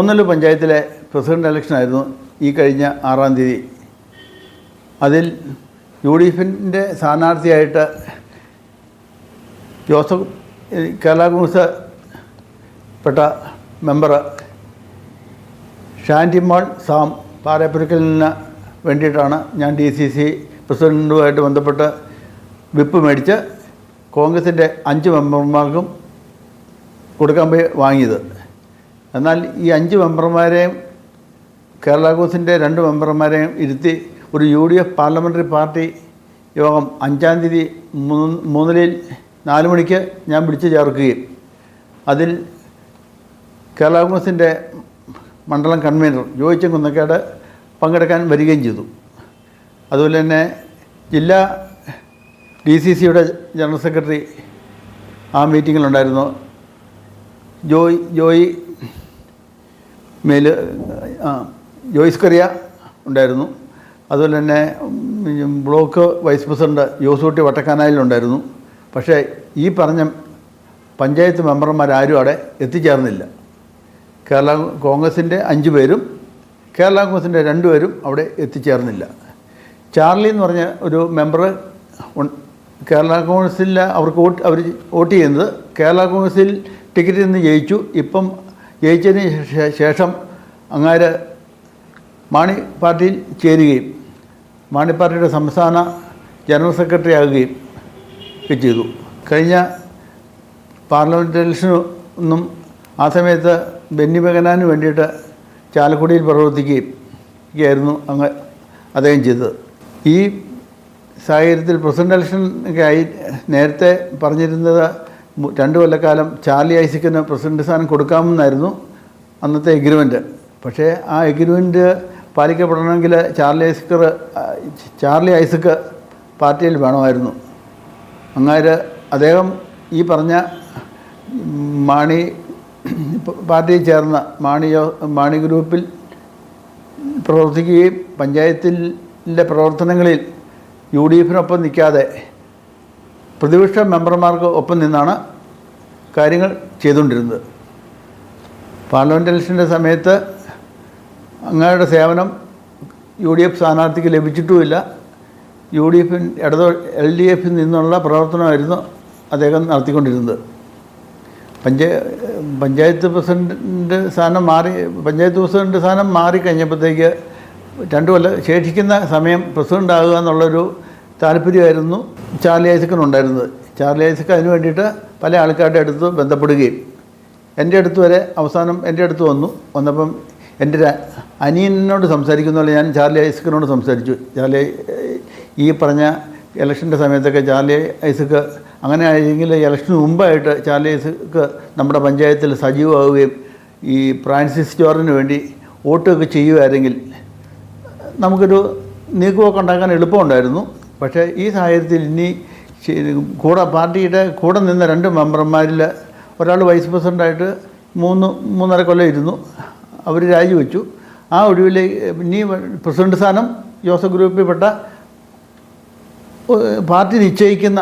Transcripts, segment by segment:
മൂന്നല്ലൂർ പഞ്ചായത്തിലെ president election ആയിരുന്നു ഈ കഴിഞ്ഞ ആറാം തീയതി. അതിൽ യു ഡി എഫിന്റെ സ്ഥാനാർത്ഥിയായിട്ട് ജോസഫ് കേരള കോൺഗ്രസ് പെട്ട മെമ്പർ ഷാന്റിമോൾ സാം പാറപ്പുരക്കലിന് വേണ്ടിയിട്ടാണ് ഞാൻ ഡി സി സി പ്രസിഡന്റുമായിട്ട് ബന്ധപ്പെട്ട് വിപ്പ് മേടിച്ച് കോൺഗ്രസിന്റെ അഞ്ച് മെമ്പർമാർക്കും കൊടുക്കാൻ പോയി വാങ്ങിയത്. എന്നാൽ ഈ അഞ്ച് മെമ്പർമാരെയും കേരള കോൺഗ്രസിന്റെ രണ്ട് മെമ്പർമാരെയും ഇരുത്തി ഒരു U D F parliamentary party യോഗം അഞ്ചാം തീയതി മൂന്ന് മൂന്നിലിൽ നാല് മണിക്ക് ഞാൻ വിളിച്ചു ചേർക്കുകയും അതിൽ കേരള കോൺഗ്രസിന്റെ മണ്ഡലം കൺവീനർ ജോയിച്ചൻ കുന്നക്കാട് പങ്കെടുക്കാൻ വരികയും ചെയ്തു. അതുപോലെ തന്നെ ജില്ലാ ഡി സി സിയുടെ ജനറൽ സെക്രട്ടറി ആ മീറ്റിങ്ങിലുണ്ടായിരുന്നു. ജോയ് ജോയി മേൽ ജോയിസ് കറിയ ഉണ്ടായിരുന്നു. അതുപോലെ തന്നെ ബ്ലോക്ക് വൈസ് പ്രസിഡന്റ് ജോസൂട്ടി വട്ടക്കാനായിലുണ്ടായിരുന്നു പക്ഷേ ഈ പറഞ്ഞ പഞ്ചായത്ത് മെമ്പർമാരാരും അവിടെ എത്തിച്ചേർന്നില്ല. കേരള കോൺഗ്രസിന്റെ അഞ്ച് പേരും കേരള കോൺഗ്രസിന്റെ രണ്ടുപേരും അവിടെ എത്തിച്ചേർന്നില്ല. ചാർലി എന്ന് പറഞ്ഞ ഒരു മെമ്പർ കേരള കോൺഗ്രസിൽ അവർക്ക് വോട്ട് അവർ വോട്ട് ചെയ്യുന്നത് കേരള കോൺഗ്രസിൽ ടിക്കറ്റിൽ നിന്ന് ജയിച്ചു. ഇപ്പം ജയിച്ചതിന് ശേഷം അങ്ങാര് മാണി പാർട്ടിയിൽ ചേരുകയും മാണി പാർട്ടിയുടെ സംസ്ഥാന ജനറൽ സെക്രട്ടറി ആകുകയും ഒക്കെ ചെയ്തു. കഴിഞ്ഞ പാർലമെന്റ് ഇലക്ഷനൊന്നും ആ സമയത്ത് ബെന്നി ബെഗനാന് വേണ്ടിയിട്ട് ചാലക്കുടിയിൽ പ്രവർത്തിക്കുകയും ഒക്കെയായിരുന്നു അങ്ങ് അദ്ദേഹം ചെയ്തത്. ഈ സാഹചര്യത്തിൽ പ്രസിഡന്റ് ഇലക്ഷൻ ഒക്കെ ആയി നേരത്തെ പറഞ്ഞിരുന്നത് രണ്ട് കൊല്ലക്കാലം ചാർലി ഐസിക്കിന് പ്രസിഡന്റ് സ്ഥാനം കൊടുക്കാമെന്നായിരുന്നു അന്നത്തെ എഗ്രിമെന്റ് പക്ഷേ ആ എഗ്രിമെന്റ് പാലിക്കപ്പെടണമെങ്കിൽ ചാർലി ഐസക്കർ ചാർലി ഐസക്ക് പാർട്ടിയിൽ വേണമായിരുന്നു. അങ്ങാര് അദ്ദേഹം ഈ പറഞ്ഞ മാണി പാർട്ടിയിൽ ചേർന്ന മാണിയോ മാണി ഗ്രൂപ്പിൽ പ്രവർത്തിക്കുകയും പഞ്ചായത്തിലെ പ്രവർത്തനങ്ങളിൽ യു ഡി എഫിനൊപ്പം നിൽക്കാതെ പ്രതിപക്ഷ മെമ്പർമാർക്ക് ഒപ്പം നിന്നാണ് കാര്യങ്ങൾ ചെയ്തുകൊണ്ടിരുന്നത്. പാർലമെന്റ് ഇലക്ഷന്റെ സമയത്ത് അങ്ങയുടെ സേവനം യു ഡി എഫ് സ്ഥാനാർത്ഥിക്ക് ലഭിച്ചിട്ടുമില്ല. യു ഡി എഫിൻ ഇടത് എൽ ഡി എഫിൽ നിന്നുള്ള പ്രവർത്തനമായിരുന്നു അദ്ദേഹം നടത്തിക്കൊണ്ടിരുന്നത്. പഞ്ചായ പഞ്ചായത്ത് പ്രസിഡന്റിന്റെ സ്ഥാനം മാറി പഞ്ചായത്ത് പ്രസിഡന്റ് സ്ഥാനം മാറിക്കഴിഞ്ഞപ്പോഴത്തേക്ക് രണ്ടു കൊല്ലം ശേഷിക്കുന്ന സമയം പ്രസിഡന്റ് ആകുക എന്നുള്ളൊരു താല്പര്യമായിരുന്നു ചാർലി ഐസക്കിനുണ്ടായിരുന്നത് ചാർലി ഐസക്ക് അതിന് വേണ്ടിയിട്ട് പല ആൾക്കാരുടെ അടുത്ത് ബന്ധപ്പെടുകയും എന്റെ അടുത്ത് വരെ അവസാനം എന്റെ അടുത്ത് വന്നു. വന്നപ്പം എന്റെ അനിയനോട് സംസാരിക്കുന്ന പോലെ ഞാൻ ചാർലി ഐസക്കിനോട് സംസാരിച്ചു. ചാർലി ഈ പറഞ്ഞ ഇലക്ഷന്റെ സമയത്തൊക്കെ ചാർലി ഐസക്ക് അങ്ങനെ ആയെങ്കിൽ ഇലക്ഷന് മുമ്പായിട്ട് ചാർലി ഐസക്ക് നമ്മുടെ പഞ്ചായത്തിൽ സജീവമാവുകയും ഈ ഫ്രാൻസിസ് ജോർജിന് വേണ്ടി വോട്ടൊക്കെ ചെയ്യുമായിരുന്നെങ്കിൽ നമുക്കൊരു നീക്കുമൊക്കെ ഉണ്ടാക്കാൻ എളുപ്പമുണ്ടായിരുന്നു. പക്ഷേ ഈ സാഹചര്യത്തിൽ ഇനി കൂടെ പാർട്ടിയുടെ കൂടെ നിന്ന രണ്ട് മെമ്പർമാരിൽ ഒരാൾ വൈസ് പ്രസിഡന്റായിട്ട് മൂന്ന് മൂന്നര കൊല്ലം ഇരുന്നു. അവർ രാജിവെച്ചു. ആ ഒഴിവിൽ ഇനി പ്രസിഡന്റ് സ്ഥാനം ജോസഫ് ഗ്രൂപ്പിൽപ്പെട്ട പാർട്ടി നിശ്ചയിക്കുന്ന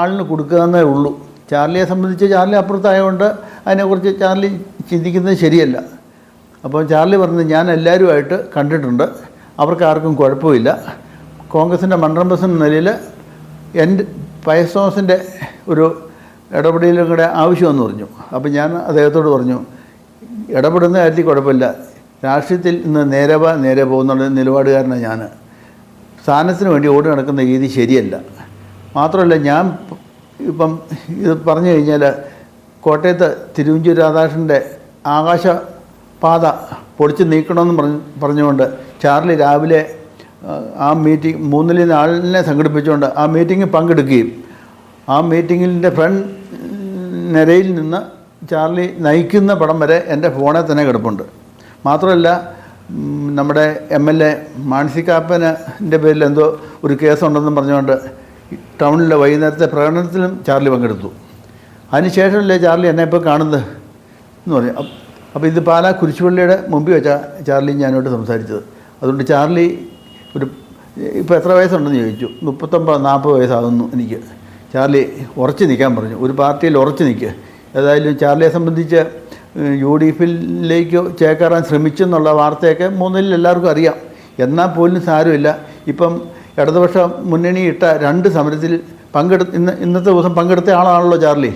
ആളിന് കൊടുക്കുകയെന്നേ ഉള്ളൂ. ചാർലിയെ സംബന്ധിച്ച് ചാർലി അപ്പുറത്തായതുകൊണ്ട് അതിനെക്കുറിച്ച് ചാർലി ചിന്തിക്കുന്നത് ശരിയല്ല. അപ്പോൾ ചാർലി പറഞ്ഞത് ഞാൻ എല്ലാവരുമായിട്ട് കണ്ടിട്ടുണ്ട്. അവർക്ക് ആർക്കും കുഴപ്പമില്ല. കോൺഗ്രസിന്റെ മണ്ഡലം പ്രസിഡന്റ് നിലയിൽ എന്റെ പയസ് തോമസിന്റെ ഒരു ഇടപെടലും കൂടെ ആവശ്യമെന്ന് പറഞ്ഞു. അപ്പോൾ ഞാൻ അദ്ദേഹത്തോട് പറഞ്ഞു ഇടപെടുന്ന കാര്യത്തിൽ കുഴപ്പമില്ല. രാഷ്ട്രീയത്തിൽ ഇന്ന് നേരെ വാ നേരെ പോകുന്നുള്ള നിലപാടുകാരനാണ് ഞാൻ. സ്ഥാനത്തിന് വേണ്ടി ഓടി നടക്കുന്ന രീതി ശരിയല്ല. മാത്രമല്ല ഞാൻ ഇപ്പം ഇത് പറഞ്ഞു കഴിഞ്ഞാൽ കോട്ടയത്ത് തിരുവഞ്ചൂർ രാധാകൃഷ്ണന്റെ ആകാശപാത പൊളിച്ച് നീക്കണമെന്ന് പറഞ്ഞ് പറഞ്ഞുകൊണ്ട് ചാർലി രാവിലെ ആ, മീറ്റിംഗ് മൂന്നിലെ ആളിനെ സംഘടിപ്പിച്ചുകൊണ്ട് ആ മീറ്റിങ്ങിൽ പങ്കെടുക്കുകയും ആ മീറ്റിങ്ങിന്റെ ഫ്രണ്ട് നിരയിൽ നിന്ന് ചാർലി നയിക്കുന്ന പടം വരെ എന്റെ ഫോണിൽ തന്നെ കിടപ്പുണ്ട്. മാത്രമല്ല നമ്മുടെ എം എൽ എ മാനസികാപ്പന്റെ പേരിൽ എന്തോ ഒരു കേസുണ്ടെന്നും പറഞ്ഞുകൊണ്ട് ടൗണിലെ വൈകുന്നേരത്തെ പ്രകടനത്തിലും ചാർലി പങ്കെടുത്തു. അതിനുശേഷമല്ലേ ചാർലി എന്നെ ഇപ്പോൾ കാണുന്നത് എന്ന് പറഞ്ഞു. അപ്പോൾ ഇത് പാലാ കുരിശുപള്ളിയുടെ മുമ്പിൽ വെച്ചാൽ ചാർലി ഞാനോട്ട് സംസാരിച്ചത്. അതുകൊണ്ട് ചാർലി ഒരു ഇപ്പോൾ എത്ര വയസ്സുണ്ടെന്ന് ചോദിച്ചു. മുപ്പത്തൊമ്പത് നാൽപ്പത് വയസ്സാകുന്നു എനിക്ക്. ചാർലി ഉറച്ചു നിൽക്കാൻ പറഞ്ഞു. ഒരു പാർട്ടിയിൽ ഉറച്ചു നിൽക്കുക ഏതായാലും ചാർലിയെ സംബന്ധിച്ച് യു ഡി എഫിലേക്ക് ചേക്കേറാൻ ശ്രമിച്ചെന്നുള്ള വാർത്തയൊക്കെ മൂന്നിൽ എല്ലാവർക്കും അറിയാം. എന്നാൽ പോലും സാരമില്ല. ഇപ്പം ഇടതുപക്ഷ മുന്നണി ഇട്ട രണ്ട് സമരത്തിൽ പങ്കെടു ഇന്ന് ഇന്നത്തെ ദിവസം പങ്കെടുത്ത ആളാണല്ലോ ചാർലി.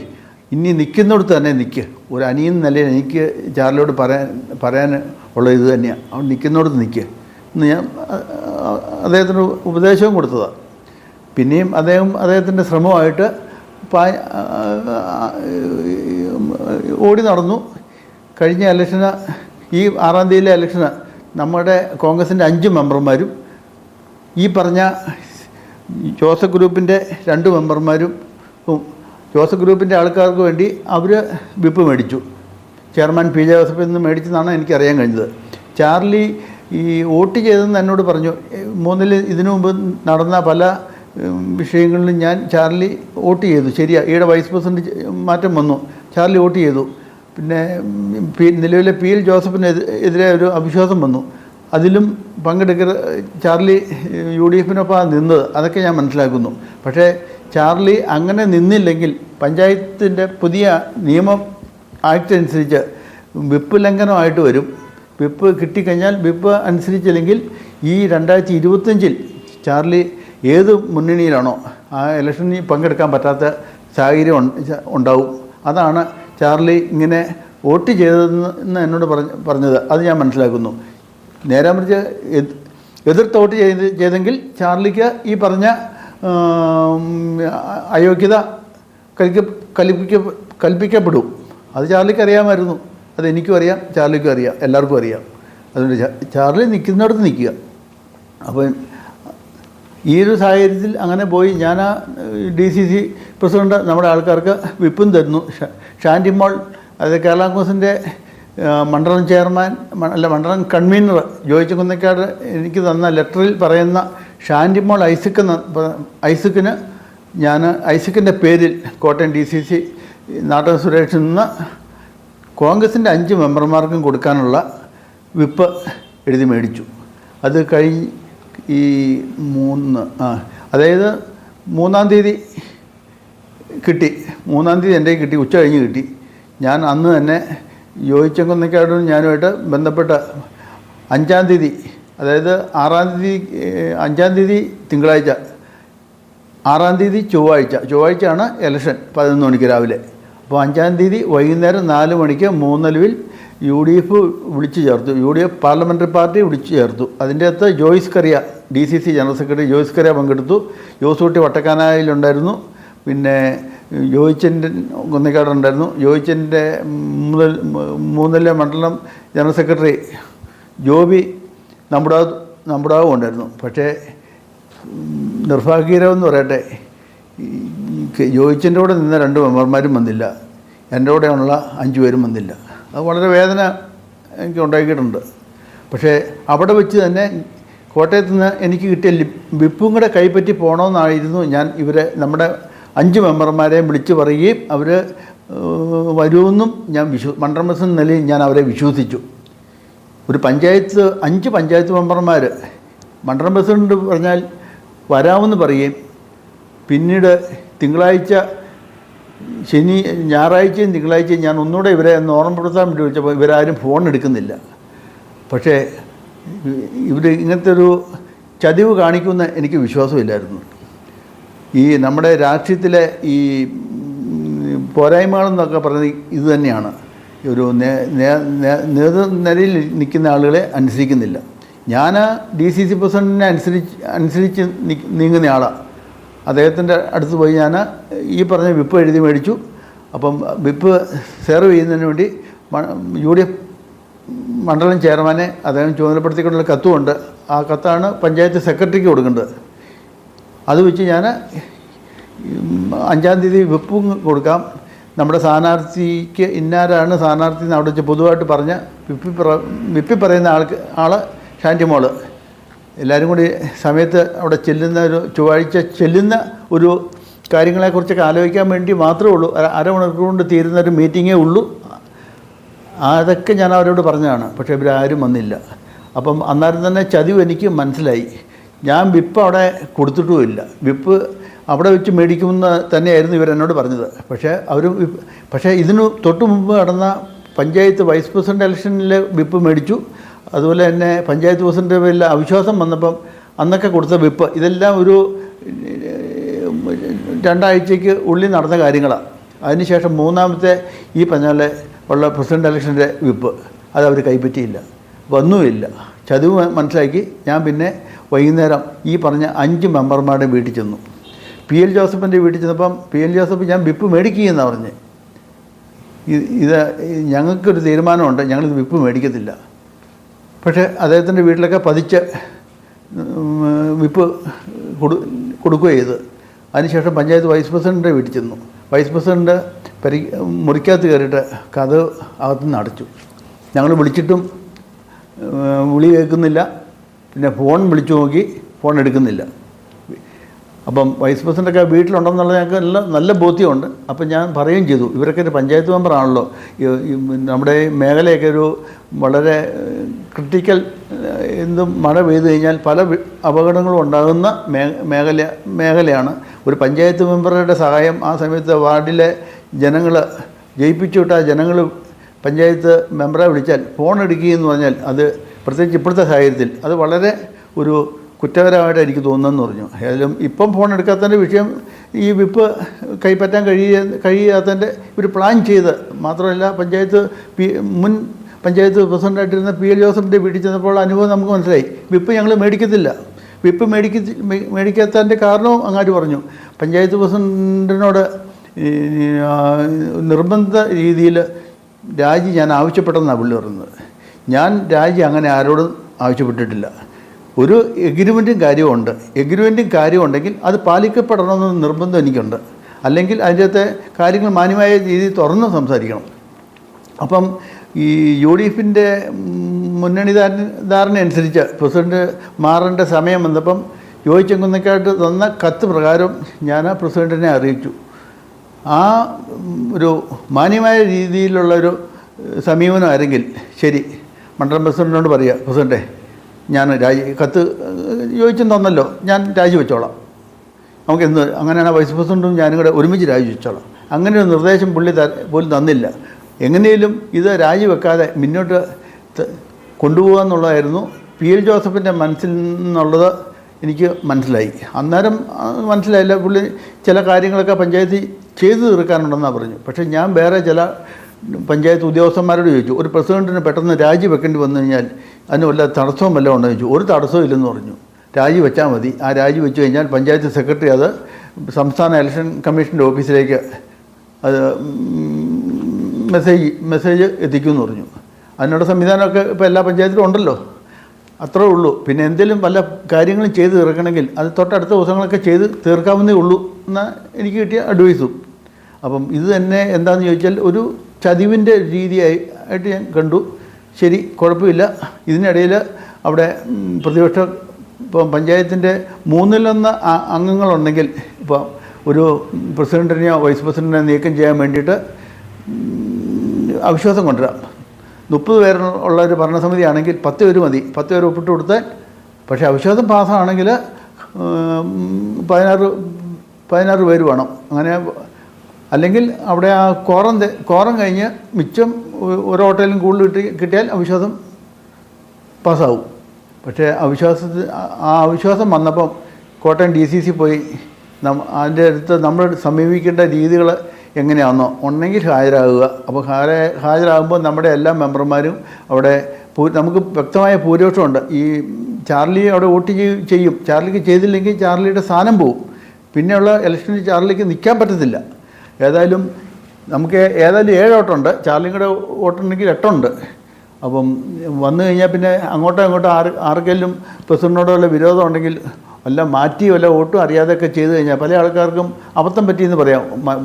ഇനി നിൽക്കുന്നിടത്ത് തന്നെ നിൽക്ക്. ഒരു അനിയൻ നിലയിൽ എനിക്ക് ചാർലിയോട് പറയാൻ പറയാൻ ഉള്ള ഇത് തന്നെയാണ് അവൻ നിൽക്കുന്നിടത്ത് നിൽക്കുക എന്ന് ഞാൻ അദ്ദേഹത്തിന് ഉപദേശവും കൊടുത്തതാണ് പിന്നെയും അദ്ദേഹം അദ്ദേഹത്തിന്റെ ശ്രമമായിട്ട് ഓടി നടന്നു. കഴിഞ്ഞ ഇലക്ഷന് ഈ ആറാം തീയതിയിലെ ഇലക്ഷന് നമ്മുടെ കോൺഗ്രസിന്റെ അഞ്ച് മെമ്പർമാരും ഈ പറഞ്ഞ ജോസഫ് ഗ്രൂപ്പിന്റെ രണ്ട് മെമ്പർമാരും ജോസഫ് ഗ്രൂപ്പിന്റെ ആൾക്കാർക്ക് വേണ്ടി അവർ വിപ്പ് മേടിച്ചു. ചെയർമാൻ പി ജെ ജോസഫിൽ നിന്ന് മേടിച്ചെന്നാണ് എനിക്കറിയാൻ കഴിഞ്ഞത്. ചാർലി ഈ വോട്ട് ചെയ്തെന്ന് എന്നോട് പറഞ്ഞു. മൂന്നിൽ ഇതിനു മുമ്പ് നടന്ന പല വിഷയങ്ങളിലും ഞാൻ ചാർലി വോട്ട് ചെയ്തു. ശരിയാ ഈയുടെ വൈസ് പ്രസിഡന്റ് മാറ്റം വന്നു. ചാർലി വോട്ട് ചെയ്തു. പിന്നെ പി- നിലവിലെ പി എൽ ജോസഫിന് എതിരെ ഒരു അവിശ്വാസം വന്നു. അതിലും പങ്കെടുക്ക ചാർലി യു ഡി എഫിനൊപ്പം നിന്നത്. അതൊക്കെ ഞാൻ മനസ്സിലാക്കുന്നു. പക്ഷേ ചാർലി അങ്ങനെ നിന്നില്ലെങ്കിൽ പഞ്ചായത്തിന്റെ പുതിയ നിയമം ആക്ട് അനുസരിച്ച് വിപ്പ് ലംഘനമായിട്ട് വരും. വിപ്പ് കിട്ടിക്കഴിഞ്ഞാൽ വിപ്പ് അനുസരിച്ചില്ലെങ്കിൽ ഈ രണ്ടായിരത്തി ഇരുപത്തഞ്ചിൽ ചാർലി ഏത് മുന്നണിയിലാണോ ആ ഇലക്ഷനിൽ പങ്കെടുക്കാൻ പറ്റാത്ത സാഹചര്യം ഉണ്ടാവും. അതാണ് ചാർലി ഇങ്ങനെ വോട്ട് ചെയ്തതെന്ന് എന്ന് എന്നോട് പറഞ്ഞ പറഞ്ഞത്. അത് ഞാൻ മനസ്സിലാക്കുന്നു. നേരെ മറിച്ച് എത്- എതിർത്ത് വോട്ട് ചെയ്ത് ചെയ്തെങ്കിൽ ചാർലിക്ക് ഈ പറഞ്ഞ അയോഗ്യത കൽപ്പിക്ക കൽപ്പിക്കപ്പെടും. അത് ചാർലിക്ക് അറിയാമായിരുന്നു. അത് എനിക്കും അറിയാം ചാർലിക്കും അറിയാം എല്ലാവർക്കും അറിയാം. അതുകൊണ്ട് ചാർലി നിൽക്കുന്നിടത്ത് നിൽക്കുക. അപ്പം ഈ ഒരു സാഹചര്യത്തിൽ അങ്ങനെ പോയി ഞാൻ ആ ഡി സി സി പ്രസിഡന്റ് നമ്മുടെ ആൾക്കാർക്ക് വിപ്പും തരുന്നു. ഷാന്റിമോൾ അതായത് കേരള കോൺഗ്രസിന്റെ മണ്ഡലം ചെയർമാൻ അല്ല മണ്ഡലം കൺവീനർ ജോയിച്ച കുന്നക്കാട് എനിക്ക് തന്ന ലെറ്ററിൽ പറയുന്ന ഷാന്റിമോൾ ഐസക് എന്ന ഐസക്കിന് ഞാൻ ഐസക്കിന്റെ പേരിൽ കോട്ടയം ഡി സി സി നാട്ടക സുരേഷിൽ നിന്ന് കോൺഗ്രസിന്റെ അഞ്ച് മെമ്പർമാർക്കും കൊടുക്കാനുള്ള വിപ്പ് എഴുതി മേടിച്ചു. അത് കഴിഞ്ഞ് ഈ മൂന്ന് ആ അതായത് മൂന്നാം തീയതി കിട്ടി. മൂന്നാം തീയതി എന്റെ കിട്ടി ഉച്ച കഴിഞ്ഞ് കിട്ടി. ഞാൻ അന്ന് തന്നെ യോജിച്ചെങ്കുന്നക്കാടും ഞാനുമായിട്ട് ബന്ധപ്പെട്ട അഞ്ചാം തീയതി അതായത് ആറാം തീയതി അഞ്ചാം തീയതി തിങ്കളാഴ്ച ആറാം തീയതി ചൊവ്വാഴ്ച ചൊവ്വാഴ്ചയാണ് ഇലക്ഷൻ പതിനൊന്ന് മണിക്ക് രാവിലെ. അപ്പോൾ അഞ്ചാം തീയതി വൈകുന്നേരം നാല് മണിക്ക് മൂന്നലുവിൽ യു ഡി എഫ് വിളിച്ചു ചേർത്തു. U D F parliamentary party വിളിച്ചു ചേർത്തു. അതിന്റെ അകത്ത് Joys Kariya D C C general secretary Joys Kariya പങ്കെടുത്തു. ജോസൂട്ടി വട്ടക്കാനായിലുണ്ടായിരുന്നു. പിന്നെ ജോയിച്ചന്റെ കുന്നിക്കാടുണ്ടായിരുന്നു ജോയിച്ചന്റെ മൂന്നൽ മൂന്നിലെ മണ്ഡലം ജനറൽ സെക്രട്ടറി ജോബി നമ്മുടെ നമ്മുടെ ഉണ്ടായിരുന്നു. പക്ഷേ നിർഭാഗ്യകരമെന്ന് പറയട്ടെ ജോയിച്ചന്റെ കൂടെ നിന്ന രണ്ട് മെമ്പർമാരും വന്നില്ല. എന്റെ കൂടെയുള്ള അഞ്ച് പേരും വന്നില്ല. അത് വളരെ വേദന എനിക്ക് ഉണ്ടാക്കിയിട്ടുണ്ട്. പക്ഷേ അവിടെ വെച്ച് തന്നെ കോട്ടയത്ത് നിന്ന് എനിക്ക് കിട്ടിയ വിപ്പും കൂടെ കൈപ്പറ്റി പോകണമെന്നായിരുന്നു ഞാൻ ഇവരെ നമ്മുടെ അഞ്ച് മെമ്പർമാരെയും വിളിച്ച് പറയുകയും അവർ വരുമെന്നും ഞാൻ വിശ്വ മണ്ഡലം പ്രസിഡന്റ് എന്ന നിലയിൽ ഞാൻ അവരെ വിശ്വസിച്ചു. ഒരു പഞ്ചായത്ത് അഞ്ച് പഞ്ചായത്ത് മെമ്പർമാർ മണ്ഡലം പ്രസിഡന്റ് പറഞ്ഞാൽ വരാമെന്ന് പറയുകയും പിന്നീട് തിങ്കളാഴ്ച ശനി ഞായറാഴ്ചയും തിങ്കളാഴ്ചയും ഞാൻ ഒന്നുകൂടെ ഇവരെ ഒന്ന് ഓർമ്മപ്പെടുത്താൻ വേണ്ടി വിളിച്ചപ്പോൾ ഇവരാരും ഫോൺ എടുക്കുന്നില്ല. പക്ഷേ ഇവർ ഇങ്ങനത്തെ ഒരു ചതിവ് കാണിക്കുമെന്ന് എനിക്ക് വിശ്വാസമില്ലായിരുന്നു. ഈ നമ്മുടെ രാഷ്ട്രീയത്തിലെ ഈ പോരായ്മകളെന്നൊക്കെ പറയുന്നത് ഇത് തന്നെയാണ്. ഒരു നേതൃനിരയിൽ നിൽക്കുന്ന ആളുകളെ അനുസരിക്കുന്നില്ല. ഞാൻ ഡി സി സി പ്രസിഡന്റിനെ അനുസരിച്ച് അനുസരിച്ച് നീങ്ങുന്ന ആളാണ് അദ്ദേഹത്തിന്റെ അടുത്ത് പോയി ഞാൻ ഈ പറഞ്ഞ വിപ്പ് എഴുതി മേടിച്ചു. അപ്പം വിപ്പ് സെർവ് ചെയ്യുന്നതിന് വേണ്ടി യു ഡി എഫ് മണ്ഡലം ചെയർമാനെ അദ്ദേഹം ചുമതലപ്പെടുത്തിക്കൊണ്ടുള്ള കത്തുമുണ്ട്. ആ കത്താണ് പഞ്ചായത്ത് സെക്രട്ടറിക്ക് കൊടുക്കേണ്ടത്. അത് വെച്ച് ഞാൻ അഞ്ചാം തീയതി വിപ്പും കൊടുക്കാം. നമ്മുടെ സ്ഥാനാർത്ഥിക്ക് ഇന്നാരാണ് സ്ഥാനാർത്ഥി എന്ന് അവിടെ വെച്ച് പൊതുവായിട്ട് പറഞ്ഞ് വിപ്പി വിപ്പി പറയുന്ന ആൾക്ക് ആൾ ഷാന്റിമോൾ. എല്ലാവരും കൂടി സമയത്ത് അവിടെ ചെല്ലുന്ന ഒരു ചൊവ്വാഴ്ച ചെല്ലുന്ന ഒരു കാര്യങ്ങളെക്കുറിച്ചൊക്കെ ആലോചിക്കാൻ വേണ്ടി മാത്രമേ ഉള്ളൂ. അര- അരമണിക്കൂർ കൊണ്ട് തീരുന്ന ഒരു മീറ്റിങ്ങേ ഉള്ളൂ. അതൊക്കെ ഞാൻ അവരോട് പറഞ്ഞതാണ്. പക്ഷേ ഇവരാരും വന്നില്ല. അപ്പം അന്നേരം തന്നെ ചതിവ് എനിക്ക് മനസ്സിലായി. ഞാൻ വിപ്പ് അവിടെ കൊടുത്തിട്ടുമില്ല. വിപ്പ് അവിടെ വെച്ച് മേടിക്കുമെന്ന് തന്നെയായിരുന്നു ഇവരെന്നോട് പറഞ്ഞത്. പക്ഷേ അവർ പക്ഷേ ഇതിനു തൊട്ട് മുമ്പ് നടന്ന പഞ്ചായത്ത് വൈസ് പ്രസിഡന്റ് ഇലക്ഷനിൽ വിപ്പ് മേടിച്ചു. അതുപോലെ തന്നെ പഞ്ചായത്ത് പ്രസിഡന്റ് പേരിൽ അവിശ്വാസം വന്നപ്പം അന്നൊക്കെ കൊടുത്ത വിപ്പ് ഇതെല്ലാം ഒരു രണ്ടാഴ്ചയ്ക്ക് ഉള്ളിൽ നടന്ന കാര്യങ്ങളാണ്. അതിനുശേഷം മൂന്നാമത്തെ ഈ പറഞ്ഞാലെ ഉള്ള പ്രസിഡന്റ് ഇലക്ഷന്റെ വിപ്പ് അത് അവർ കൈപ്പറ്റിയില്ല. വന്നുമില്ല. ചതിവ് മനസ്സിലാക്കി. ഞാൻ പിന്നെ വൈകുന്നേരം ഈ പറഞ്ഞ അഞ്ച് മെമ്പർമാരുടെ വീട്ടിൽ ചെന്നു. പി എൽ ജോസഫിന്റെ വീട്ടിൽ ചെന്നപ്പം പി എൽ ജോസഫ് ഞാൻ വിപ്പ് മേടിക്കുകയെന്നാണ് പറഞ്ഞ്. ഇത് ഞങ്ങൾക്കൊരു തീരുമാനമുണ്ട്. ഞങ്ങളിത് വിപ്പ് മേടിക്കത്തില്ല. പക്ഷേ അദ്ദേഹത്തിന്റെ വീട്ടിലൊക്കെ പതിച്ച് വിപ്പ് കൊടു കൊടുക്കുകയും ചെയ്ത്. അതിനുശേഷം പഞ്ചായത്ത് വൈസ് പ്രസിഡന്റിന്റെ വീട്ടിൽ ചെന്നു. വൈസ് പ്രസിഡന്റ് പരി മുറിക്കകത്ത് കയറിയിട്ട് കഥ അകത്തുനിന്ന് അടച്ചു. ഞങ്ങൾ വിളിച്ചിട്ടും വിളി കേൾക്കുന്നില്ല. പിന്നെ ഫോൺ വിളിച്ചു നോക്കി ഫോൺ എടുക്കുന്നില്ല. അപ്പം വൈസ് പ്രസിഡന്റൊക്കെ വീട്ടിലുണ്ടെന്നുള്ള ഞങ്ങൾക്ക് നല്ല നല്ല ബോധ്യമുണ്ട്. അപ്പം ഞാൻ പറയുകയും ചെയ്തു ഇവരൊക്കെ ഒരു പഞ്ചായത്ത് മെമ്പറാണല്ലോ നമ്മുടെ മേഖലയൊക്കെ ഒരു വളരെ ക്രിട്ടിക്കൽ എന്തും മഴ പെയ്തു കഴിഞ്ഞാൽ പല അപകടങ്ങളും ഉണ്ടാകുന്ന മേഖല മേഖലയാണ്. ഒരു പഞ്ചായത്ത് മെമ്പറുടെ സഹായം ആ സമയത്ത് വാർഡിലെ ജനങ്ങൾ ജയിപ്പിച്ചു വിട്ട ജനങ്ങൾ പഞ്ചായത്ത് മെമ്പറെ വിളിച്ചാൽ ഫോൺ എടുക്കുകയെന്ന് പറഞ്ഞാൽ അത് പ്രത്യേകിച്ച് ഇപ്പോഴത്തെ സാഹചര്യത്തിൽ അത് വളരെ ഒരു കുറ്റകരമായിട്ട് എനിക്ക് തോന്നുന്നതെന്ന് പറഞ്ഞു. ഏതായാലും ഇപ്പം ഫോൺ എടുക്കാത്തതിന്റെ വിഷയം ഈ വിപ്പ് കൈപ്പറ്റാൻ കഴിയ കഴിയാത്തതിന്റെ ഒരു പ്ലാൻ ചെയ്ത് മാത്രമല്ല പഞ്ചായത്ത് പി മുൻ പഞ്ചായത്ത് പ്രസിഡന്റായിട്ടിരുന്ന പി. എൽ. ജോസഫിന്റെ വീട്ടിൽ ചെന്നപ്പോൾ അനുഭവം നമുക്ക് മനസ്സിലായി. വിപ്പ് ഞങ്ങൾ മേടിക്കത്തില്ല. വിപ്പ് മേടിക്ക മേടിക്കാത്തതിന്റെ കാരണവും അങ്ങാട്ട് പറഞ്ഞു. പഞ്ചായത്ത് പ്രസിഡന്റിനോട് നിർബന്ധ രീതിയിൽ രാജി ഞാൻ ആവശ്യപ്പെട്ടെന്നാണ് പുള്ളി പറയുന്നത് ഞാൻ രാജി അങ്ങനെ ആരോടും ആവശ്യപ്പെട്ടിട്ടില്ല. ഒരു എഗ്രിമെന്റും കാര്യമുണ്ട് എഗ്രിമെന്റും കാര്യമുണ്ടെങ്കിൽ അത് പാലിക്കപ്പെടണമെന്ന് നിർബന്ധം എനിക്കുണ്ട്. അല്ലെങ്കിൽ അതിന്റെ കാര്യങ്ങൾ മാന്യമായ രീതിയിൽ തുറന്ന് സംസാരിക്കണം. അപ്പം ഈ യു ഡി എഫിന്റെ മുന്നണി ധാരണ അനുസരിച്ച് പ്രസിഡന്റ് മാറേണ്ട സമയം വന്നപ്പം ജോയി ചെങ്കുന്നക്കായിട്ട് തന്ന കത്ത് പ്രകാരം ഞാൻ ആ പ്രസിഡന്റിനെ അറിയിച്ചു. ആ ഒരു മാന്യമായ രീതിയിലുള്ളൊരു സമീപനമായിരുന്നെങ്കിൽ ശരി മണ്ഡലം പ്രസിഡന്റിനോട് പറയുക പ്രസിഡന്റേ ഞാൻ രാജി കത്ത് ചോദിച്ചും തന്നല്ലോ. ഞാൻ രാജിവെച്ചോളാം നമുക്ക് എന്ത് അങ്ങനെയാണ് വൈസ് പ്രസിഡന്റും ഞാനും കൂടെ ഒരുമിച്ച് രാജിവെച്ചോളാം അങ്ങനെ ഒരു നിർദ്ദേശം പുള്ളി പോലും തന്നില്ല. എങ്ങനെയും ഇത് രാജിവെക്കാതെ മുന്നോട്ട് കൊണ്ടുപോകുക എന്നുള്ളതായിരുന്നു. പി എൽ ജോസഫിന്റെ മനസ്സിൽ നിന്നുള്ളത് എനിക്ക് മനസ്സിലായി. അന്നേരം മനസ്സിലായില്ല. പുള്ളി ചില കാര്യങ്ങളൊക്കെ പഞ്ചായത്തിൽ ചെയ്തു തീർക്കാനുണ്ടെന്നാണ് പറഞ്ഞു. പക്ഷേ ഞാൻ വേറെ ചില പഞ്ചായത്ത് ഉദ്യോഗസ്ഥന്മാരോട് ചോദിച്ചു. ഒരു പ്രസിഡന്റിന് പെട്ടെന്ന് രാജിവെക്കേണ്ടി വന്നു കഴിഞ്ഞാൽ അതിന് വല്ല തടസ്സവും വല്ലതും ഉണ്ടോ ചോദിച്ചു. ഒരു തടസ്സവും ഇല്ലെന്ന് പറഞ്ഞു. രാജി വെച്ചാൽ മതി. ആ രാജി വെച്ച് കഴിഞ്ഞാൽ പഞ്ചായത്ത് സെക്രട്ടറി അത് സംസ്ഥാന ഇലക്ഷൻ കമ്മീഷന്റെ ഓഫീസിലേക്ക് അത് മെസ്സേജ് മെസ്സേജ് എത്തിക്കുമെന്ന് പറഞ്ഞു. അതിനുള്ള സംവിധാനമൊക്കെ ഇപ്പോൾ എല്ലാ പഞ്ചായത്തിലും ഉണ്ടല്ലോ. അത്രേ ഉള്ളൂ. പിന്നെ എന്തെങ്കിലും വല്ല കാര്യങ്ങളും ചെയ്ത് തീർക്കണമെങ്കിൽ അത് തൊട്ടടുത്ത ദിവസങ്ങളൊക്കെ ചെയ്ത് തീർക്കാവുന്നേ ഉള്ളൂ എന്ന എനിക്ക് കിട്ടിയ അഡ്വൈസും. അപ്പം ഇത് തന്നെ എന്താണെന്ന് ചോദിച്ചാൽ ഒരു ചതിവിന്റെ രീതിയായി ആയിട്ട് ഞാൻ കണ്ടു. ശരി കുഴപ്പമില്ല. ഇതിനിടയിൽ അവിടെ പ്രതിപക്ഷ ഇപ്പം പഞ്ചായത്തിന്റെ മൂന്നിലൊന്ന് അംഗങ്ങളുണ്ടെങ്കിൽ ഇപ്പം ഒരു പ്രസിഡന്റിനെയോ വൈസ് പ്രസിഡന്റിനെയോ നീക്കം ചെയ്യാൻ വേണ്ടിയിട്ട് അവിശ്വാസം കൊണ്ടുവരാം. മുപ്പത് പേരുള്ള ഒരു ഭരണസമിതി ആണെങ്കിൽ പത്ത് പേര് മതി. പത്ത് പേര് ഒപ്പിട്ട് കൊടുത്താൽ പക്ഷേ അവിശ്വാസം പാസ്സാണെങ്കിൽ പതിനാറ് പതിനാറ് പേര് വേണം. അങ്ങനെ അല്ലെങ്കിൽ അവിടെ ആ കോറം കോറം കഴിഞ്ഞ് മിച്ചം ഒരു ഹോട്ടലിലും കൂടുതൽ കിട്ടി കിട്ടിയാൽ അവിശ്വാസം പാസ്സാവും. പക്ഷേ അവിശ്വാസത്തിൽ ആ- അവിശ്വാസം വന്നപ്പം കോട്ടയം ഡി സി സി പോയി അതിന്റെ അടുത്ത് നമ്മൾ സമീപിക്കേണ്ട രീതികൾ എങ്ങനെയാണെന്നോ ഉണ്ടെങ്കിൽ ഹാജരാകുക. അപ്പോൾ ഹാജ ഹാജരാകുമ്പോൾ നമ്മുടെ എല്ലാ മെമ്പർമാരും അവിടെ നമുക്ക് വ്യക്തമായ ഭൂരിപക്ഷമുണ്ട്. ഈ ചാർലി അവിടെ വോട്ട് ചെയ്യും. ചാർലിക്ക് ചെയ്തില്ലെങ്കിൽ ചാർലിയുടെ സ്ഥാനം പോവും. പിന്നെയുള്ള ഇലക്ഷനിൽ ചാർലിക്ക് നിൽക്കാൻ പറ്റത്തില്ല. ഏതായാലും നമുക്ക് ഏതായാലും ഏഴ് വോട്ടുണ്ട്. ചാർലിയും കൂടെ ഓട്ടുണ്ടെങ്കിൽ എട്ടുണ്ട്. അപ്പം വന്നു കഴിഞ്ഞാൽ പിന്നെ അങ്ങോട്ടോ ഇങ്ങോട്ടോ ആർ ആർക്കെങ്കിലും പ്രസിഡന്റിനോട് വല്ല വിരോധം ഉണ്ടെങ്കിൽ വല്ല മാറ്റി വല്ല വോട്ടും അറിയാതെയൊക്കെ ചെയ്തു കഴിഞ്ഞാൽ പല ആൾക്കാർക്കും അബദ്ധം പറ്റിയെന്ന് പറയാം.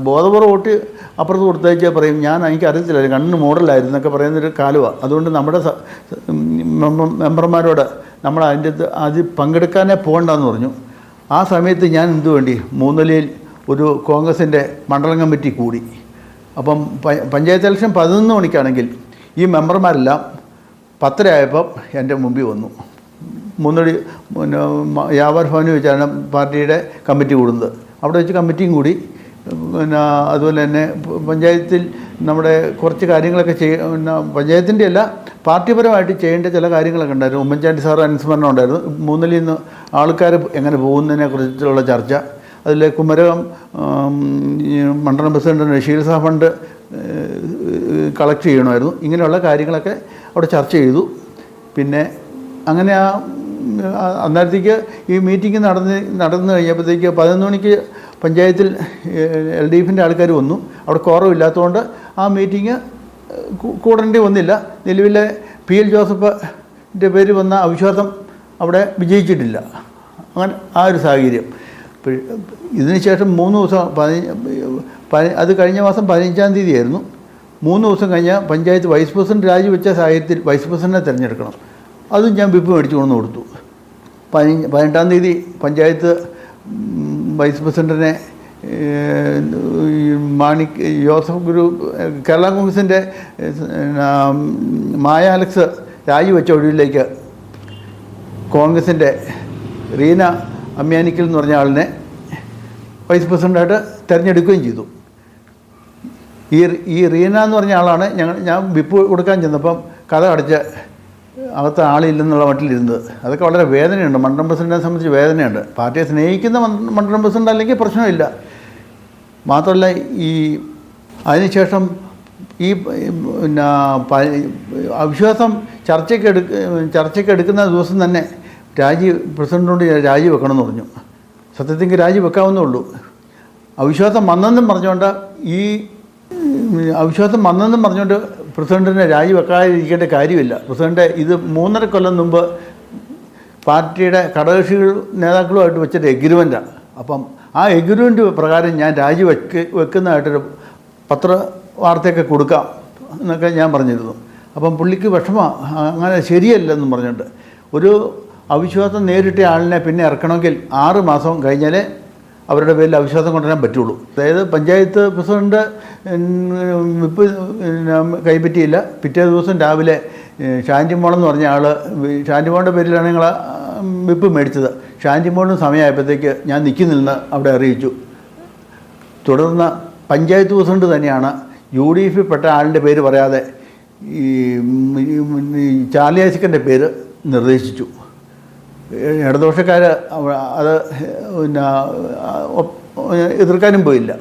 ബോധപൂർവ വോട്ട് അപ്പുറത്ത് കൊടുത്തേച്ചാൽ പറയും ഞാൻ എനിക്ക് അറിയത്തില്ല കണ്ണിന് മോഡലായിരുന്നു എന്നൊക്കെ പറയുന്നൊരു കാലുവാണ് അതുകൊണ്ട് നമ്മുടെ മെമ്പർമാരോട് നമ്മൾ അതിന്റെ അത് പങ്കെടുക്കാനേ പോകണ്ടെന്ന് പറഞ്ഞു. ആ സമയത്ത് ഞാൻ എന്തു വേണ്ടി മൂന്നലയിൽ ഒരു കോൺഗ്രസിന്റെ മണ്ഡലം കമ്മിറ്റി കൂടി. അപ്പം പഞ്ചായത്ത് ഇലക്ഷൻ പതിനൊന്ന് മണിക്കാണെങ്കിൽ ഈ മെമ്പർമാരെല്ലാം പത്തരയായപ്പം എന്റെ മുമ്പിൽ വന്നു. മൂന്നടി പിന്നെ വ്യാപാര ഭവനിൽ വെച്ചാണ് പാർട്ടിയുടെ കമ്മിറ്റി കൂടുന്നത്. അവിടെ വെച്ച് കമ്മിറ്റിയും കൂടി പിന്നെ അതുപോലെ തന്നെ പഞ്ചായത്തിൽ നമ്മുടെ കുറച്ച് കാര്യങ്ങളൊക്കെ ചെയ്യ പഞ്ചായത്തിന്റെ അല്ല പാർട്ടിപരമായിട്ട് ചെയ്യേണ്ട ചില കാര്യങ്ങളൊക്കെ ഉണ്ടായിരുന്നു. ഉമ്മൻചാണ്ടി സാർ അനുസ്മരണം ഉണ്ടായിരുന്നു. മൂന്നിൽ നിന്ന് ആൾക്കാർ എങ്ങനെ പോകുന്നതിനെ കുറിച്ചുള്ള ചർച്ച അതിൽ കുമരകം മണ്ഡലം പ്രസിഡന്റിന്റെ ചികിത്സാ ഫണ്ട് കളക്ട് ചെയ്യണമായിരുന്നു. ഇങ്ങനെയുള്ള കാര്യങ്ങളൊക്കെ അവിടെ ചർച്ച ചെയ്തു. പിന്നെ അങ്ങനെ ആ അന്നേരത്തേക്ക് ഈ മീറ്റിംഗ് നടന്ന് നടന്നു കഴിഞ്ഞപ്പോഴത്തേക്ക് പതിനൊന്ന് മണിക്ക് പഞ്ചായത്തിൽ എൽ ഡി എഫിന്റെ ആൾക്കാർ വന്നു. അവിടെ കുറവില്ലാത്തതുകൊണ്ട് ആ മീറ്റിംഗ് കൂടേണ്ടി വന്നില്ല. നിലവിലെ പി എൽ ജോസഫിന്റെ പേര് വന്ന അവിശ്വാസം അവിടെ വിജയിച്ചിട്ടില്ല. അങ്ങനെ ആ ഒരു സാഹചര്യം. ഇതിന് ശേഷം മൂന്ന് ദിവസം പതി- അത് കഴിഞ്ഞ മാസം പതിനഞ്ചാം തീയതി ആയിരുന്നു മൂന്ന് ദിവസം കഴിഞ്ഞാൽ പഞ്ചായത്ത് വൈസ് പ്രസിഡന്റ് രാജിവെച്ച സാഹചര്യത്തിൽ വൈസ് പ്രസിഡന്റിനെ തിരഞ്ഞെടുക്കണം. അതും ഞാൻ വിപ്പ് മേടിച്ചു കൊണ്ടു കൊടുത്തു. പതിനഞ്ച് പതിനെട്ടാം തീയതി പഞ്ചായത്ത് വൈസ് പ്രസിഡന്റിനെ മാണി ജോസഫ് ഗ്രൂപ്പ് കേരള കോൺഗ്രസിന്റെ മായ അലക്സ് രാജിവെച്ച ഒഴിവിലേക്ക് കോൺഗ്രസിന്റെ റീന അമ്യാനിക്കൽ എന്ന് പറഞ്ഞ ആളിനെ വൈസ് പ്രസിഡന്റായിട്ട് തിരഞ്ഞെടുക്കുകയും ചെയ്തു. ഈ ഈ റീന എന്ന് പറഞ്ഞ ആളാണ് ഞങ്ങൾ ഞാൻ വിപ്പ് കൊടുക്കാൻ ചെന്നപ്പം കഥ അടച്ച് അകത്ത് ആളില്ലെന്നുള്ള മട്ടിലിരുന്നത്. അതൊക്കെ വളരെ വേദനയുണ്ട്. മണ്ഡലം പ്രസിഡന്റിനെ സംബന്ധിച്ച് വേദനയുണ്ട്. പാർട്ടിയെ സ്നേഹിക്കുന്ന മണ്ഡ- മണ്ഡലം പ്രസിഡന്റ് അല്ലെങ്കിൽ പ്രശ്നമില്ല. മാത്രമല്ല ഈ അതിനുശേഷം ഈ പിന്നെ അവിശ്വാസം ചർച്ചയ്ക്ക് എടുക്ക ചർച്ചയ്ക്ക് എടുക്കുന്ന ദിവസം തന്നെ രാജി പ്രസിഡന്റിനോട് രാജി വെക്കണമെന്ന് പറഞ്ഞു. സത്യത്തിൽ രാജി വെക്കാവുന്നേ ഉള്ളൂ. അവിശ്വാസം വന്നെന്നും പറഞ്ഞുകൊണ്ട് ഈ അവിശ്വാസം വന്നെന്നും പറഞ്ഞുകൊണ്ട് പ്രസിഡന്റിനെ രാജി വെക്കാതിരിക്കേണ്ട കാര്യമില്ല. പ്രസിഡന്റ് ഇത് മൂന്നര കൊല്ലം മുമ്പ് പാർട്ടിയുടെ ഘടകകക്ഷികൾ നേതാക്കളുമായിട്ട് വെച്ചൊരു എഗ്രിമെന്റാണ് അപ്പം ആ എഗ്രിമെന്റ് പ്രകാരം ഞാൻ രാജി വെക്ക് വെക്കുന്നതായിട്ടൊരു പത്ര വാർത്തയൊക്കെ കൊടുക്കാം എന്നൊക്കെ ഞാൻ പറഞ്ഞിരുന്നു. അപ്പം പുള്ളിക്ക് വിഷമം അങ്ങനെ ശരിയല്ലെന്നും പറഞ്ഞിട്ട് ഒരു അവിശ്വാസം നേരിട്ട ആളിനെ പിന്നെ ഇറക്കണമെങ്കിൽ ആറ് മാസം കഴിഞ്ഞാലേ അവരുടെ പേരിൽ അവിശ്വാസം കൊണ്ടുവരാൻ പറ്റുള്ളൂ. അതായത് പഞ്ചായത്ത് പ്രസിഡന്റ് വിപ്പ് കൈപ്പറ്റിയില്ല. പിറ്റേ ദിവസം രാവിലെ എന്ന് പറഞ്ഞ ആൾ ഷാന്റിമോളിന്റെ പേരിലാണ് ഞങ്ങൾ വിപ്പ് മേടിച്ചത്. ഷാന്റിമോളിന് സമയമായപ്പോഴത്തേക്ക് ഞാൻ നിൽക്കുന്നില്ലെന്ന് അവിടെ അറിയിച്ചു. തുടർന്ന് പഞ്ചായത്ത് പ്രസിഡന്റ് തന്നെയാണ് യു ഡി എഫിൽ പെട്ട ആളിന്റെ പേര് പറയാതെ ഈ ചാർലി ഐസക്കിന്റെ പേര് നിർദ്ദേശിച്ചു. ഇടദോഷക്കാർ അത് പിന്നെ എതിർക്കാനും പോയില്ല.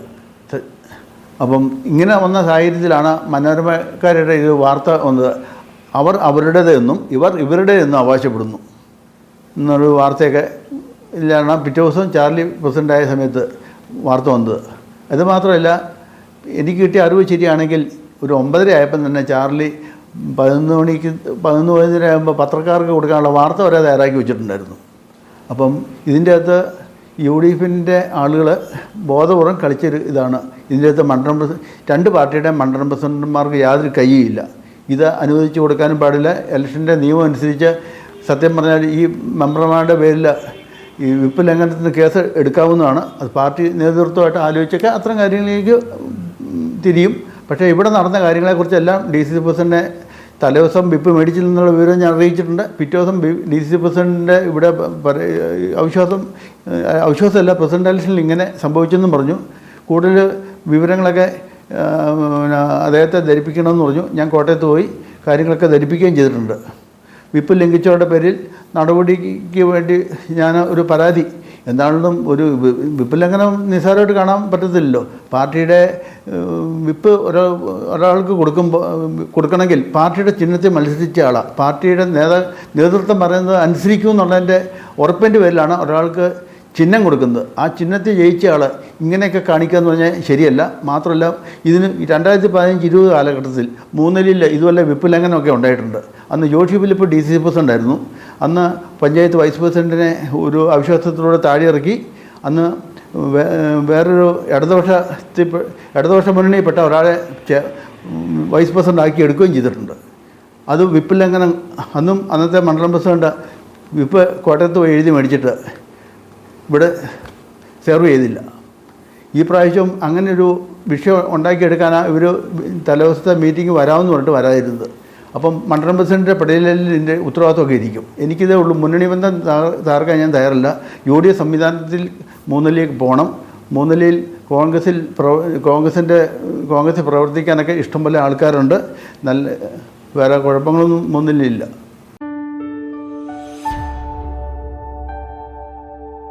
അപ്പം ഇങ്ങനെ വന്ന സാഹചര്യത്തിലാണ് മനോരമക്കാരുടെ ഇത് വാർത്ത വന്നത്. അവർ അവരുടേതെന്നും ഇവർ ഇവരുടെ എന്നും അവകാശപ്പെടുന്നു. എന്നൊരു വാർത്തയൊക്കെ ഇല്ലാണ് പിറ്റേ ദിവസം ചാർലി പ്രസിഡന്റായ സമയത്ത് വാർത്ത വന്നത്. അതുമാത്രമല്ല എനിക്ക് കിട്ടിയ അറിവ് ശരിയാണെങ്കിൽ ഒരു ഒമ്പതര ആയപ്പം തന്നെ ചാർലി പതിനൊന്ന് മണിക്ക് പതിനൊന്ന് പതിനൊന്നര ആകുമ്പോൾ പത്രക്കാർക്ക് കൊടുക്കാനുള്ള വാർത്ത വരെ തയ്യാറാക്കി വെച്ചിട്ടുണ്ടായിരുന്നു. അപ്പം ഇതിന്റെ അകത്ത് യു ഡി എഫിന്റെ ആളുകൾ ബോധപൂർവം കളിച്ചൊരു ഇതാണ്. ഇതിന്റെ അകത്ത് മണ്ഡലം രണ്ട് പാർട്ടിയുടെ മണ്ഡലം പ്രസിഡന്റുമാർക്ക് യാതൊരു കയ്യുമില്ല ഇത് അനുവദിച്ചു കൊടുക്കാനും പാടില്ല. ഇലക്ഷന്റെ നിയമം അനുസരിച്ച് സത്യം പറഞ്ഞാൽ ഈ മെമ്പർമാരുടെ പേരിൽ ഈ വിപ്പ് ലംഘനത്തിന് കേസ് എടുക്കാവുന്നതാണ്. അത് പാർട്ടി നേതൃത്വമായിട്ട് ആലോചിച്ചൊക്കെ അത്തരം കാര്യങ്ങളിലേക്ക് തിരിയും. പക്ഷേ ഇവിടെ നടന്ന കാര്യങ്ങളെക്കുറിച്ചെല്ലാം ഡി സി സി പ്രസിഡന്റിനെ തലേദിവസം വിപ്പ് മേടിച്ചില്ലെന്നുള്ള വിവരം ഞാൻ അറിയിച്ചിട്ടുണ്ട്. പിറ്റേ ദിവസം ഡി സി സി പ്രസിഡന്റിന്റെ ഇവിടെ അവിശ്വാസം അവിശ്വാസമല്ല പ്രസിഡന്റ് ഇലക്ഷനിൽ ഇങ്ങനെ സംഭവിച്ചെന്നും പറഞ്ഞു. കൂടുതൽ വിവരങ്ങളൊക്കെ അദ്ദേഹത്തെ ധരിപ്പിക്കണമെന്ന് പറഞ്ഞു. ഞാൻ കോട്ടയത്ത് പോയി കാര്യങ്ങളൊക്കെ ധരിപ്പിക്കുകയും ചെയ്തിട്ടുണ്ട്. വിപ്പ് ലംഘിച്ചവരുടെ പേരിൽ നടപടിക്ക് വേണ്ടി ഞാൻ ഒരു പരാതി എന്താണെങ്കിലും ഒരു വി- വിപ്പ് ലംഘനം നിസ്സാരമായിട്ട് കാണാൻ പറ്റത്തില്ലല്ലോ. പാർട്ടിയുടെ വിപ്പ് ഒരാ ഒരാൾക്ക് കൊടുക്കുമ്പോൾ കൊടുക്കണമെങ്കിൽ പാർട്ടിയുടെ ചിഹ്നത്തെ മത്സരിച്ച ആളാണ് പാർട്ടിയുടെ നേതാ നേതൃത്വം പറയുന്നത് അനുസരിക്കും എന്നുള്ളതിന്റെ ഉറപ്പിന്റെ പേരിലാണ് ഒരാൾക്ക് ചിഹ്നം കൊടുക്കുന്നത്. ആ ചിഹ്നത്തെ ജയിച്ച ആൾ ഇങ്ങനെയൊക്കെ കാണിക്കുക എന്ന് പറഞ്ഞാൽ ശരിയല്ല. മാത്രമല്ല ഇതിന് രണ്ടായിരത്തി പതിനഞ്ച് ഇരുപത് കാലഘട്ടത്തിൽ മൂന്നിലില്ല ഇതുപോലെ വിപ്പ് ലംഘനമൊക്കെ ഉണ്ടായിട്ടുണ്ട്. അന്ന് Joshy Philip D C president ആയിരുന്നു അന്ന് പഞ്ചായത്ത് വൈസ് പ്രസിഡന്റിനെ ഒരു അവിശ്വാസത്തിലൂടെ താഴെ ഇറക്കി അന്ന് വേറൊരു ഇടതുപക്ഷത്തിൽ ഇടതുപക്ഷ മുന്നണിയിൽപ്പെട്ട ഒരാളെ വൈസ് പ്രസിഡന്റ് ആക്കി എടുക്കുകയും ചെയ്തിട്ടുണ്ട്. അത് വിപ്പ് ലംഘനം അന്നും അന്നത്തെ മണ്ഡലം പ്രസിഡന്റ് വിപ്പ് കോട്ടയത്ത് പോയി എഴുതി മേടിച്ചിട്ട് ഇവിടെ സെർവ് ചെയ്തില്ല. ഈ പ്രാവശ്യം അങ്ങനെ ഒരു വിഷയം ഉണ്ടാക്കിയെടുക്കാനാണ് ഇവർ തലേ ദിവസത്തെ മീറ്റിംഗ് വരാമെന്ന് പറഞ്ഞിട്ട് വരാതിരുന്നത്. അപ്പം മണ്ഡലം പ്രസിഡന്റിന്റെ പടയിലിന്റെ ഉത്തരവാദിത്തമൊക്കെ ഇരിക്കും. എനിക്കിതേ ഉള്ളൂ മുന്നണി ബന്ധം തകർക്കാൻ ഞാൻ തയ്യാറല്ല. യു ഡി എഫ് സംവിധാനത്തിൽ മൂന്നിലേക്ക് പോകണം. മൂന്നിലയിൽ കോൺഗ്രസിൽ പ്രവ കോൺഗ്രസിന്റെ കോൺഗ്രസിൽ പ്രവർത്തിക്കാനൊക്കെ ഇഷ്ടംപോലെ ആൾക്കാരുണ്ട്. നല്ല വേറെ കുഴപ്പങ്ങളൊന്നും മൂന്നിലില്ല